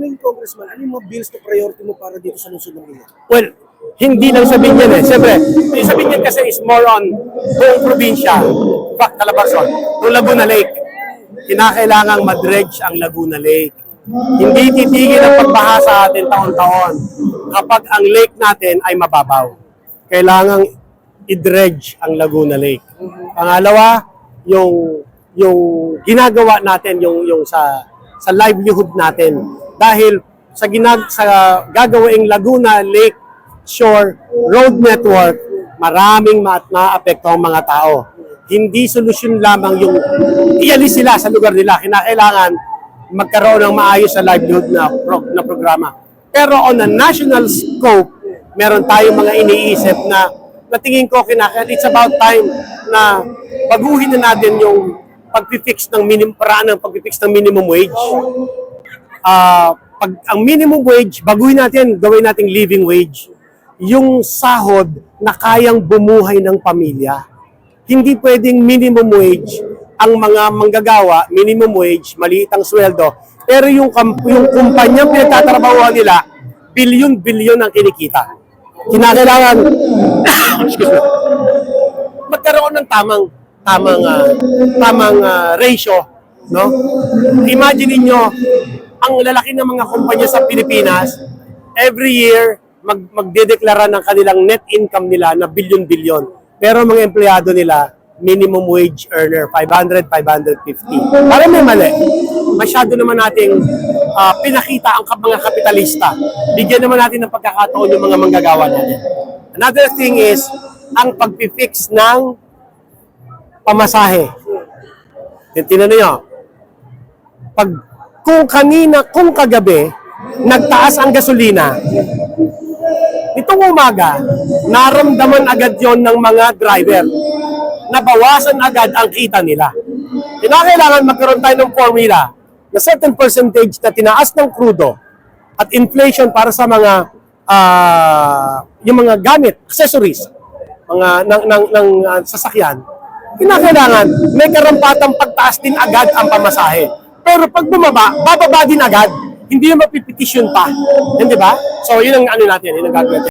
ka naging congressman, ano yung mga bills na priority mo para dito sa lungsod ng Binyan? Well, hindi lang sa Binyan eh. Siyempre, yung sa Binyan kasi is more on buong probinsya. Back Calabarzon, to Laguna Lake. Kinakailangang madredge ang Laguna Lake. Hindi titigil ang pagbaha sa atin taon-taon kapag ang lake natin ay mababaw. Kailangang i-dredge ang Laguna Lake. Pangalawa, yung yung ginagawa natin yung yung sa sa livelihood natin dahil sa ginag sa gagawaing Laguna Lake Shore Road Network maraming ma maapekto ang mga tao. Hindi solusyon lamang yung ialis sila sa lugar nila. Kinakailangan magkaroon ng maayos na livelihood na pro- na programa. Pero on a national scope meron tayong mga iniisip na na tingin ko kinakailangan it's about time na baguhin na natin yung pagpifix ng minimum paraan ng pagpifix ng minimum wage. Ah, pag ang minimum wage, baguhin natin, gawin nating living wage. Yung sahod na kayang bumuhay ng pamilya. Hindi pwedeng minimum wage ang mga manggagawa, minimum wage, maliit ang sweldo, pero yung, yung kumpanyang pinagtatrabahuan nila, bilyon-bilyon ang kinikita. Kinakailangan, excuse me, magkaroon ng tamang tamang ah, tamang ah, ratio, no? Imagine niyo ang lalaki ng mga kumpanya sa Pilipinas every year mag magdedeklara ng kanilang net income nila na bilyon-bilyon. Pero mga empleyado nila minimum wage earner 500 550. Para may mali. Masyado naman nating ah, pinakita ang mga kapitalista. Bigyan naman natin ng pagkakataon yung mga manggagawa natin. Another thing is ang pagpifix ng pamasahe. Tinan niyo. Pag kung kanina, kung kagabi, nagtaas ang gasolina, itong umaga, naramdaman agad yon ng mga driver. Nabawasan agad ang kita nila. Kinakailangan magkaroon tayo ng formula na certain percentage na tinaas ng krudo at inflation para sa mga ah, yung mga gamit, accessories, mga ng, ng, ng ah, sasakyan, kinakailangan may karampatang pagtaas din agad ang pamasahe. Pero pag bumaba, bababa din agad. Hindi na mapipetisyon pa. Hindi ba? So, yun ang ano natin, yun ang gagawin.